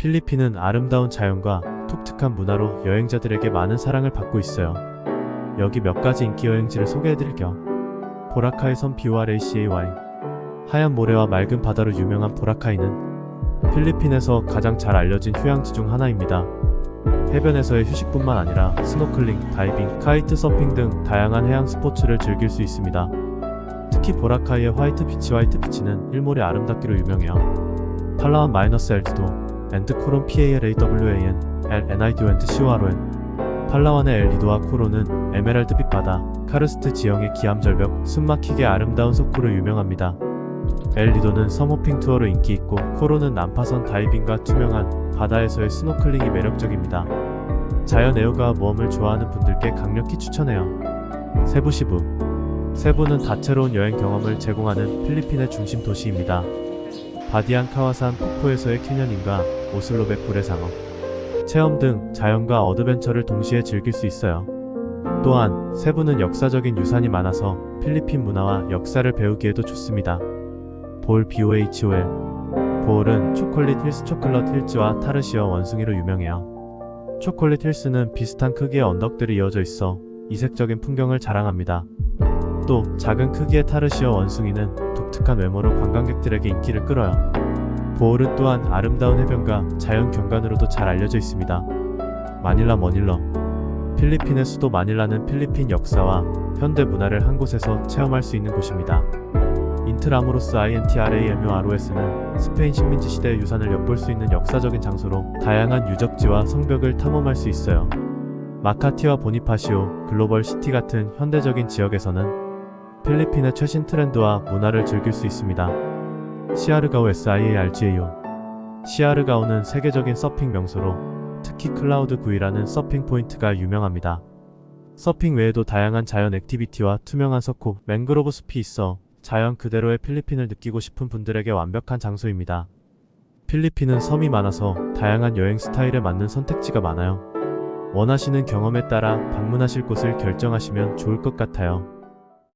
필리핀은 아름다운 자연과 독특한 문화로 여행자들에게 많은 사랑을 받고 있어요. 여기 몇 가지 인기 여행지를 소개해드릴게요. 보라카이 섬 BORACAY 하얀 모래와 맑은 바다로 유명한 보라카이는 필리핀에서 가장 잘 알려진 휴양지 중 하나입니다. 해변에서의 휴식뿐만 아니라 스노클링, 다이빙, 카이트 서핑 등 다양한 해양 스포츠를 즐길 수 있습니다. 특히 보라카이의 화이트 비치 화이트 비치는 일몰이 아름답기로 유명해요. 팔라완 마이너스 엘티도, 앤드 코론 PALAWAN, LNID 웬트 CORON, 팔라완의 엘리도와 코로는 에메랄드빛 바다, 카르스트 지형의 기암절벽, 숨막히게 아름다운 석구로 유명합니다. 엘리도는 섬호핑 투어로 인기 있고 코로는 난파선 다이빙과 투명한 바다에서의 스노클링이 매력적입니다. 자연 애호가 모험을 좋아하는 분들께 강력히 추천해요. 세부시부 세부는 다채로운 여행 경험을 제공하는 필리핀의 중심 도시입니다. 바디안 카와산 폭포에서의 캐녀닝과 오슬로백 고래상어 체험 등 자연과 어드벤처를 동시에 즐길 수 있어요. 또한 세부는 역사적인 유산이 많아서 필리핀 문화와 역사를 배우기에도 좋습니다. 볼 BOHOL 볼은 초콜릿 힐스 초콜릿 힐즈와 타르시어 원숭이로 유명해요. 초콜릿 힐스는 비슷한 크기의 언덕들이 이어져 있어 이색적인 풍경을 자랑합니다. 또 작은 크기의 타르시어 원숭이는 독특한 외모로 관광객들에게 인기를 끌어요. 보홀은 또한 아름다운 해변과 자연 경관으로도 잘 알려져 있습니다. 마닐라 머닐러 필리핀의 수도 마닐라는 필리핀 역사와 현대 문화를 한 곳에서 체험할 수 있는 곳입니다. 인트라무로스 INTRAMOROS는 스페인 식민지 시대의 유산을 엿볼 수 있는 역사적인 장소로 다양한 유적지와 성벽을 탐험할 수 있어요. 마카티와 보니파시오, 글로벌 시티 같은 현대적인 지역에서는 필리핀의 최신 트렌드와 문화를 즐길 수 있습니다. 시아르가오 SIARGAO 시아르가오는 세계적인 서핑 명소로 특히 클라우드 구이라는 서핑 포인트가 유명합니다. 서핑 외에도 다양한 자연 액티비티와 투명한 석호, 맹그로브 숲이 있어 자연 그대로의 필리핀을 느끼고 싶은 분들에게 완벽한 장소입니다. 필리핀은 섬이 많아서 다양한 여행 스타일에 맞는 선택지가 많아요. 원하시는 경험에 따라 방문하실 곳을 결정하시면 좋을 것 같아요.